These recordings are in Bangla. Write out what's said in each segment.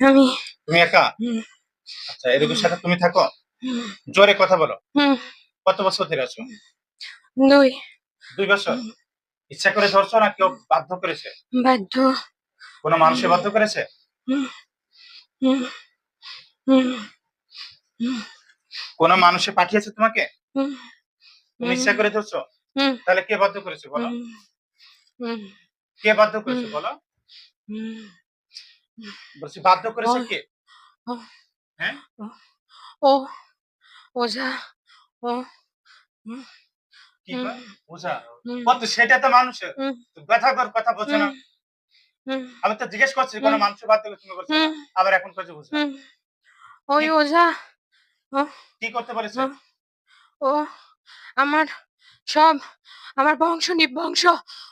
আমি। তুমি একা? আচ্ছা এই রোগীর সাথে তুমি থাকো? জোরে কথা বলো। কত বছর ধরে আছো? দুই। দুই বছর? ইচ্ছা করে ধরছো না কেউ বাধ্য করেছে? বাধ্য। কোনো মানুষে বাধ্য করেছে? কোনো মানুষে পাঠিয়েছে তোমাকে? তুমি ইচ্ছা করে ধরছো? তাহলে কে বাধ্য করেছে বলো? কে বাধ্য করেছে বলো। বলছি বাধ্য করেছে কে? ও- হ্যাঁ? ও ওঝা ও কি হুম, কয়? বুঝা হুম, কত সেটা তো মানুষের ব্যথা কর কথা বোঝে না। আমি তো জিজ্ঞেস করছি কোনো মানুষ বাধ্য করে তুমি বলছো আবার এখন। ওই ওঝা কি করতে পারেছে ও আমার সব আমার বংশ নিবংশ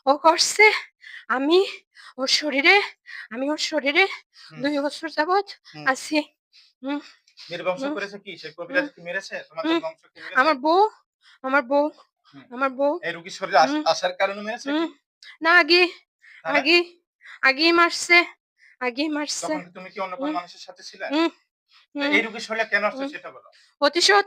ও করছে। আমি ওর শরীরে আমি ওর শরীরে দুই বছর যাবৎ আছি। আমার বউ আমার বউ আমার বউ। শরীরে আসার কারণে মেরেছে না আগে আগে আগেই মারছে আগেই মারছে। তুমি কি অন্য কোনো মানুষের সাথে ছিলে? এই রোগীর শরীরে কেন আসছে সেটা বলো। প্রতিশোধ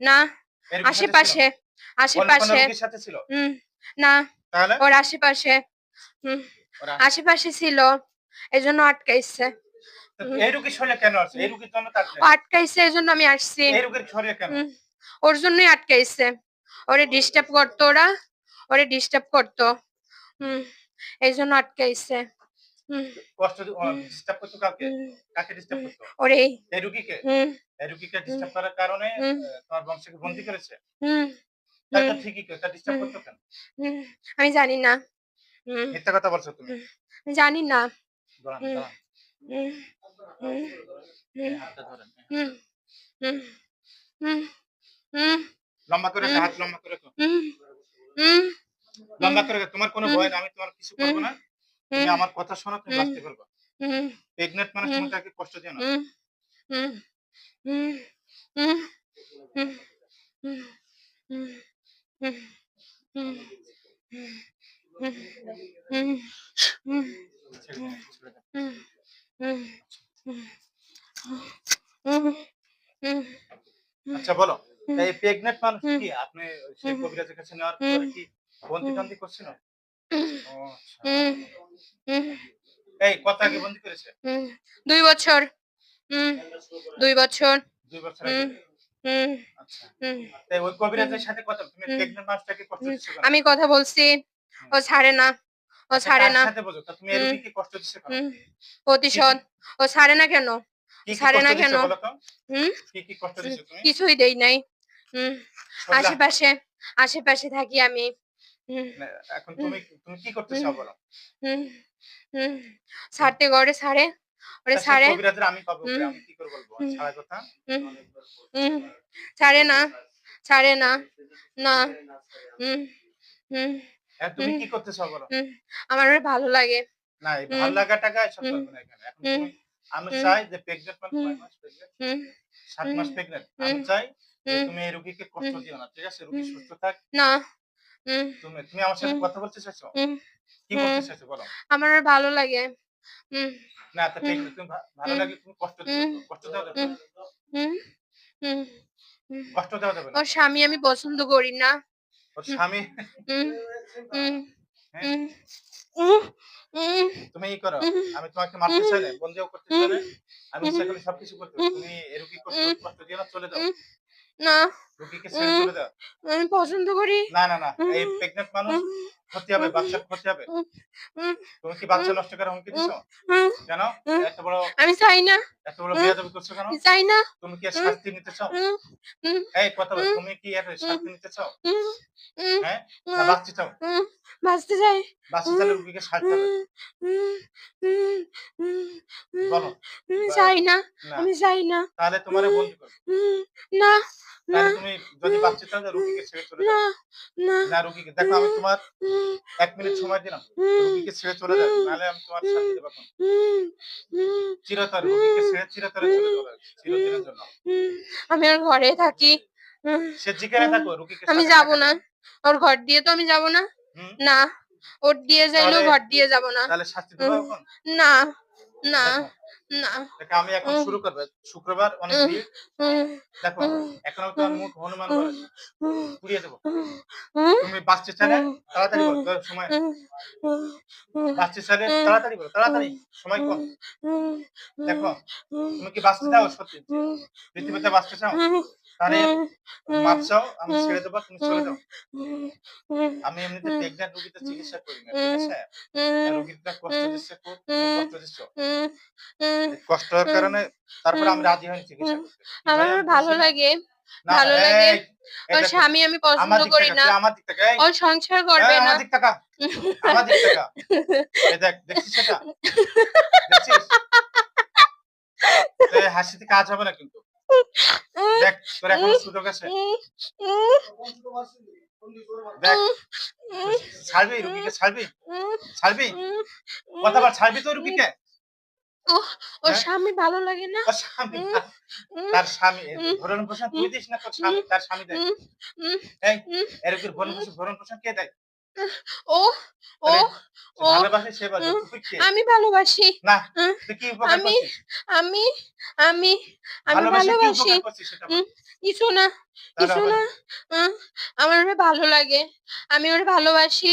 না আশেপাশে আশেপাশে। না ওর আশেপাশে। হুম আশেপাশে ছিল এজন্য আটকাইছে। আটকাইছে এজন্য আমি আসছি। ওর জন্যই আটকাইছে। ওরে ডিস্টার্ব করতো ওরা ওরে ডিস্টার্ব করতো। হুম এই জন্য আটকাইছে। কষ্ট ডিস্টার্ব করতো কাকে ডিস্টার্ব করতো? এই রুগীকে? ডিস্টার্ব করার কারণে তোমার বংশকে বন্দি করেছে? ঠিকই ডিস্টার্ব করতো কেন? আমি জানি না মিথ্যা কথা বলছো তুমি। জানি না লম্বা করে হাত লম্বা করে লম্বা করে তোমার কোনো ভয় না আমি তোমার কিছু করব না। তুমি আমার কথা শোনো তুমি বাঁচতে পারবা প্রেগনেন্ট কষ্ট দিও না আচ্ছা বলো এই প্রেগনেন্ট মানুষ কি আপনি সেই কবিরাজের কাছে নেওয়ার কি বন্দি টন্দি করছেন এই কথা কি করেছে? দুই বছর। দুই বছর। দুই বছর আমি কথা বলছি। ও ছাড়ে না। ও ছাড়ে না। প্রতিশোধ। ও ছাড়ে না কেন? ছাড়ে না কেন? কিছুই দেই নাই। আশেপাশে আশেপাশে থাকি আমি। এখন তুমি তুমি কি করতে চাও বলো? হুম গড়ে ছাড়ে ওরে কবিরাজের আমি পাবো আমি কি করে বলব? কথা? ছাড়ে না ছাড়ে না না হুম হুম হ্যাঁ তুমি কি করতে চাও বলো আমার ভালো লাগে। না এই ভালো লাগা টাকা এসব হুম। চলবে না এখানে। আমি চাই যে প্রেগনেন্ট মানে কয় মাস প্রেগনেন্ট সাত মাস প্রেগনেন্ট আমি চাই। তুমি এই রোগীকে কষ্ট দিও না ঠিক আছে? রোগী সুস্থ থাক। না। তুমি তুমি আমার সাথে কথা বলতে চাইছো? কি করতে চাইছো বলো? আমার ভালো লাগে। না তা ঠিক তুমি ভালো লাগে তুমি কষ্ট কষ্ট দাও কষ্ট দাও ওর স্বামী আমি পছন্দ করি না। ওর স্বামী? হ্যাঁ। তুমি ই করো আমি তোমাকে মারতে চাই না করতে চাই আমি সবকিছু করতে তুমি এরকম কষ্ট দিয়ে না চলে যাও। না। রোগীকে ছেড়ে চলে যাও। আমি পছন্দ করি। না না না এই প্রেগনেন্ট মানুষ ক্ষতি হবে বাচ্চার ক্ষতি হবে। তুমি কি বাচ্চা নষ্ট করার হুমকি দিছো? কেন? এত বড় আমি চাই না। এত বড়। বেয়াদবি করছ কেন? চাই না। তুমি কি শাস্তি নিতে চাও? এই কথা বল তুমি কি এর শাস্তি নিতে চাও? হ্যাঁ? না বাঁচতে চাও? বাঁচতে চাই। বাঁচতে চাইলে রুগীকে সাহায্য হবে। বলো। চাই না। আমি চাই না। তাহলে তোমারে হুম। বন্দি না না। তুমি যদি। বাঁচতে চাও রুগীকে ছেড়ে চলে যাও না রুগীকে দেখো আমি তোমার এক মিনিট সময় দিলাম রুগীকে ছেড়ে চলে যাও। নাহলে আমি তোমার দেবো চিরতরে রুগীকে ছেড়ে চিরতরে চলে চিরদিনের জন্য আমি ওর ঘরে থাকি সে হুম। থাকো রুগীকে আমি সাথে যাব না। ওর ঘর দিয়ে তো আমি যাব না না ওর দিয়ে যাইলেও ঘর দিয়ে যাব না তাহলে শাস্তি দেবো না না না। দেখো আমি এখন শুরু করব। শুক্রবার অনেক ভিড়। দেখো এখন তো মুখ হনুমান পুড়িয়ে দেবো। তুমি বাস স্টেশনে তাড়াতাড়ি বলো সময়। বাস স্টেশনে তাড়াতাড়ি বলো তাড়াতাড়ি সময় কম। দেখো তুমি কি বাসতে চাও সত্যি? পৃথিবীতে বাসতে চাও তাহলে উম, মাপ চাও আমি ছেড়ে দেবো তুমি চলে যাও। আমি এমনিতে প্রেগনেন্ট রুগীতে চিকিৎসা করি না ঠিক আছে? উম, কষ্ট দিচ্ছে খুব কষ্ট দিচ্ছ। উম, উম, এই কষ্টের কারণে তারপরে আমি রাজি হইনি চিকিৎসা আমার আমি ভালো লাগে ভালো লাগে। ওর স্বামী আমি আমার পছন্দ করি না। আমার দিক থেকে এই, ও সংসার করবে না। আমার দিক থেকে আমার দিক থেকে। এই দেখ দেখছিস সেটা? দেখছিস? হাসিতে কাজ হবে না কিন্তু। দেখ তোর এখনও সুযোগ আছে। উম, উম, দেখ ছাড়বি রুগীকে ছাড়বি? ছাড়বি? উম, ছাড়বি তো রুগীকে ওর হ্যাঁ? স্বামী ভালো লাগে না? স্বামী তার স্বামী ভরণ পোষণ তুই দিস না তোর স্বামী তার স্বামী দেয় এই এরকম ভরণ পোষণ ভরণ পোষণ কে দেয়? ও ও ও আমি ভালোবাসি। না আমি আমি আমি আমি ভালোবাসি কিছু না কিছু না আমার ভালো লাগে। আমি ওর ভালোবাসি।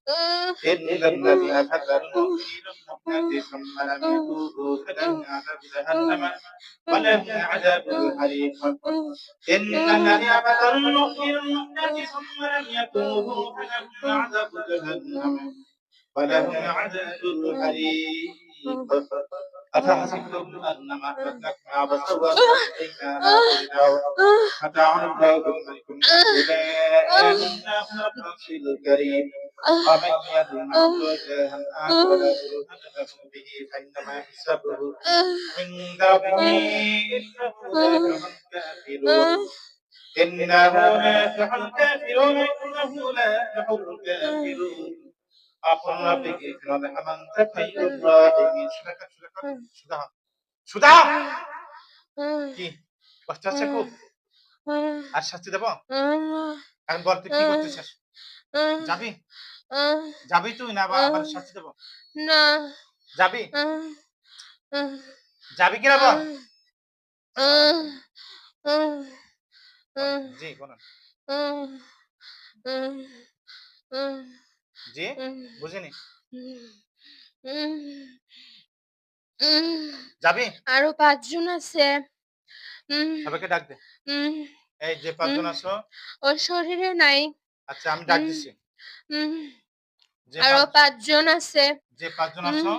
إن الذين كفروا في النار ثم لم يتوبوا فلهم عذاب جهنم ولهم عذاب الحريق إن الذين كفروا في النار ثم لم يتوبوا فلهم عذاب جهنم ولهم عذاب الحريق أفحسبتم أنما أهلكنا بسوء متاع الله ولكم إلى أن نفس الكريم ومن يظلم وجها آخر برهان به فإنما حسابه عند ربه إنه لا يفلح الكافرون إنه لا يفلح الكافرون إنه لا يفلح الكافرون أقل ربك إكرام من تقي الراحمين شدك شدك شدها شدها উম, কি কষ্ট আছে খুব উম, আর শাস্তি দেবো উম, এখন বল তুই কি করতে চাস উম, যাবি উম, যাবি তুই না আবার শাস্তি দেব? না। যাবি? যাবি কি না বল? জি কোন জি? বুঝিনি। যাবি? আরও পাঁচজন আছে। সবাইকে ডাক দে। এই যে পাঁচজন আছো। ওর শরীরে নাই। আচ্ছা আমি ডাক দিছি। আরও পাঁচজন আছে। যে পাঁচজন আছো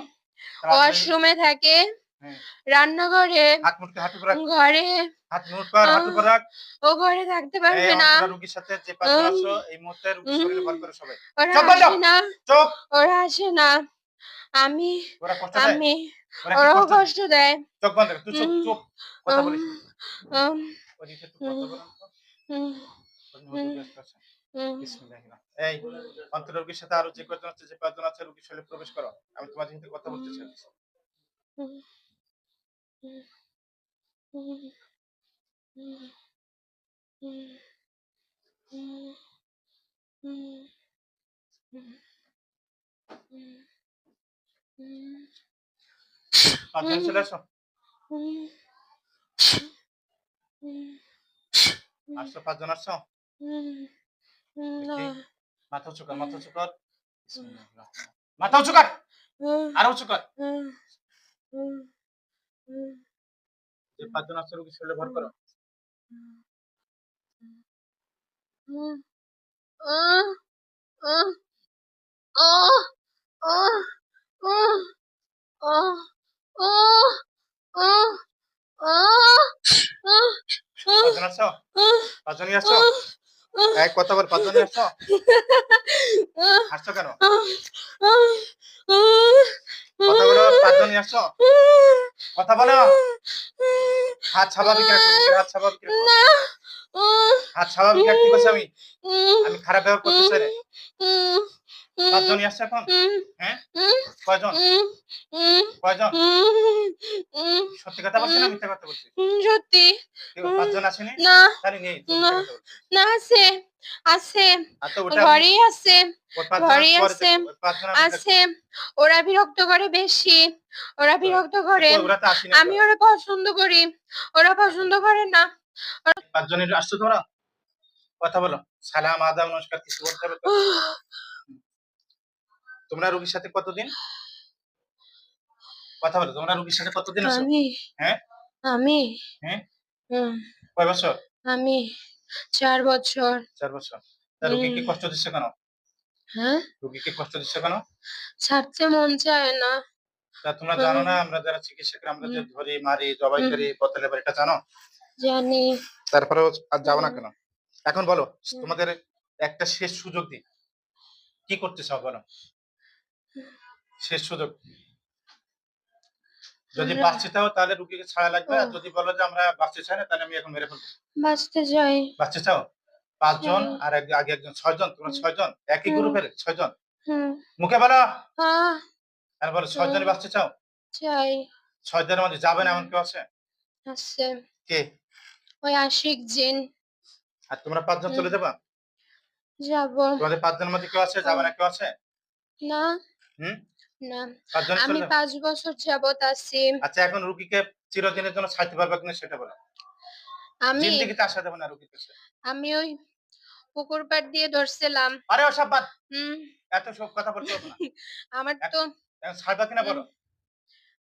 ওয়াশরুমে থাকে রান্নাঘরে ঘরে ও ঘরে থাকতে পারবে না। রোগীর সাথে যে পাঁচজন আছো এই মুহূর্তে শরীর ভার করে সবাই। চুপ চুপ ওরা আসে না। আমি আমি ওরাও কষ্ট দেয়? চোখ বন্ধ তুই চুপ চুপ কথা বলিস ওদিকে তুই কথা বল বিসমিল্লাহির এই অন্তর সাথে আরও যে কয়জন আছে যে পাঁচজন আছে রোগীর শরীরে প্রবেশ করো। আমি তোমার সাথে কথা বলতে চাই। চলে আসো। আসছো পাঁচজন আসছো মাথা উঁচু মাথা উঁচু কর মাথা উঁচু কর আরও উঁচু কর যে পাঁচজন আসছে রুগী শরীরে আসছো পাঁচজনই আসছো এক কথা বল পাঁচজন আসছো? কথা বলো পাঁচজন আসছো? কথা বলো। হাত স্বাভাবিক রাখো হাত স্বাভাবিক রাখো হাত স্বাভাবিক রাখতে আমি? আমি খারাপ ব্যবহার করতেছি পাঁচজনই আসছে এখন? হ্যাঁ? কয়জন? সত্যি কথা বলছি না মিথ্যা কথা বলছি? সত্যি। পাঁচজন আসেনি না? তাহলে নেই না। আছে আছে। ঘরেই আছে ঘরেই আছে। আছে ওরা বিরক্ত করে বেশি ওরা বিরক্ত করে। আমি ওরা পছন্দ করি ওরা পছন্দ করে না। পাঁচজনের আসছো তোমরা? কথা বলো। সালাম আদাব নমস্কার কিছু বলতে হবে? তোমরা রোগীর সাথে কতদিন? কথা বলো তোমরা রোগীর সাথে কতদিন আছো? আমি হ্যাঁ? আমি হ্যাঁ? কয় বছর? আমি চার বছর। চার বছর। তা রোগীকে হুম। কষ্ট দিচ্ছে কেন? হ্যাঁ? রোগীকে কষ্ট দিচ্ছে কেন? ছাড়তে মন চায় না। তা তোমরা জানো না আমরা যারা চিকিৎসক আমরা যে ধরি মারি জবাই। করি বতলে পারি এটা জানো? জানি। তারপরেও আর যাব না কেন? এখন বলো তোমাদের একটা শেষ সুযোগ দিই। কি করতে চাও বলো? শেষ সুযোগ। যদি আমরা- বাঁচতে চাও তাহলে রুগীকে ছাড়া লাগবে আর যদি বলো যে আমরা বাঁচতে চাই না তাহলে আমি এখন মেরে ফেলব। বাঁচতে চাই বাঁচতে চাও? পাঁচজন হুম। আর আগে একজন ছয়জন তোমরা ছয়জন একই গ্রুপের ছয়জন। মুখে বলো। আর বলো। বাঁচতে চাও? চাই ছয়জনের মধ্যে যাবে না এমন কেউ আছে? আছে। কে? ওই আশিক জিন। আর তোমরা পাঁচজন। চলে যাবা? যাব। তোমাদের পাঁচজনের মধ্যে কেউ আছে? যাবে না কেউ আছে? না। হুম? না আমি পাঁচ বছর যাবত আছি। আচ্ছা এখন রুগীকে চিরদিনের জন্য ছাড়তে পারবে কিনা সেটা বলো। আমি জিন্দিগিতে আসা যাবে না রুগীর কাছে। আমি ওই পুকুর পাড় দিয়ে ধরছিলাম। আরে ওসব বাদ হুম। এত সব কথা না আমার তো ছাড়বা কিনা বলো?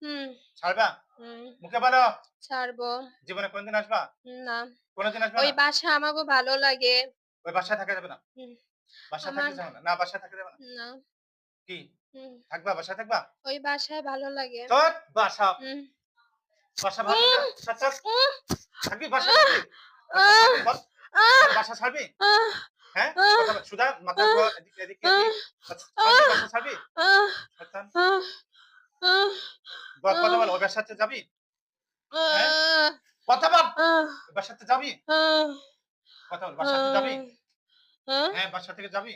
হুম। ছাড়বা? হুম। মুখে বলো। ছাড়বো। জীবনে কোনদিন আসবা? না। কোনদিন আসবা ওই বাসা আমাকে ভালো লাগে। ওই বাসায় থাকা যাবে না? আমার- থাকতে যাবে না? না বাসায় থাকা যাবে না? না। কি? থাকবা বাসা থাকবা? ওই বাসায় ভালো লাগে। তোর বাসা। বাসা ভালো থাকবি বাসা বাসা ছাড়বি? হ্যাঁ? সুধা মাথা এদিকে এদিকে বাসা ছাড়বি কথা বল ওই বাসাতে যাবি? হ্যাঁ? কথা বল বাসাতে যাবি? কথা বল বাসাতে যাবি? হ্যাঁ বাসা থেকে যাবি?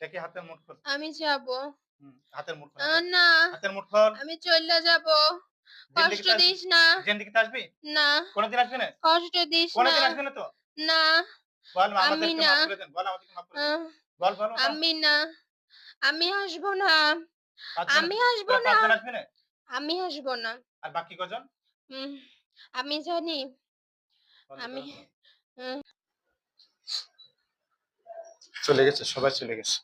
দেখি হাতের মুঠ খোল আমি যাব। হাতের মুঠ খোল না হাতের মুঠ খোল আমি চলে যাব। কষ্ট দিস না। জিন্দিগিতে আসবি না। কোনোদিন আসবি না? কষ্ট দিস না। কোনোদিন আসবি না তো? না। বল আমি না। বল আমাদেরকে মাফ করে বল বল আমি না। আমি আসব না। আমি আসব? না। আমি আসব না। আর বাকি কজন? আমি জানি। আমি- তোরা- উম, চলে গেছে সবাই চলে গেছে।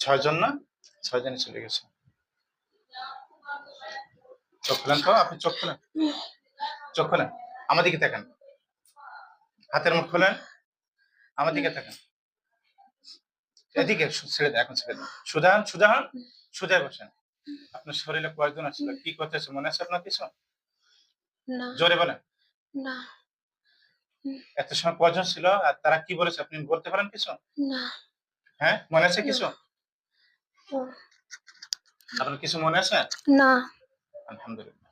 ছয়জন না? ছয়জনই চলে গেছে। চোখ খুলেন তো? আপনি চোখ খুলেন। চোখ খুলেন। আমার দিকে তাকান। হাতের মুখ খুলেন। আমার দিকে তাকান। এদিকে ছেড়ে দেয় এখন ছেড়ে দেন। সুধান সুধান সুধায় বসেন। আপনার শরীরে কয়েকজন আসছিল কি করতেছে? মনে আছে আপনার কিছু? জোরে বলেন। না। এত সময় কজন ছিল? আর তারা কি বলেছে? আপনি বলতে পারেন কিছু? না। হ্যাঁ? মনে আছে কিছু? আপনার কিছু মনে আছে? না। আলহামদুলিল্লাহ।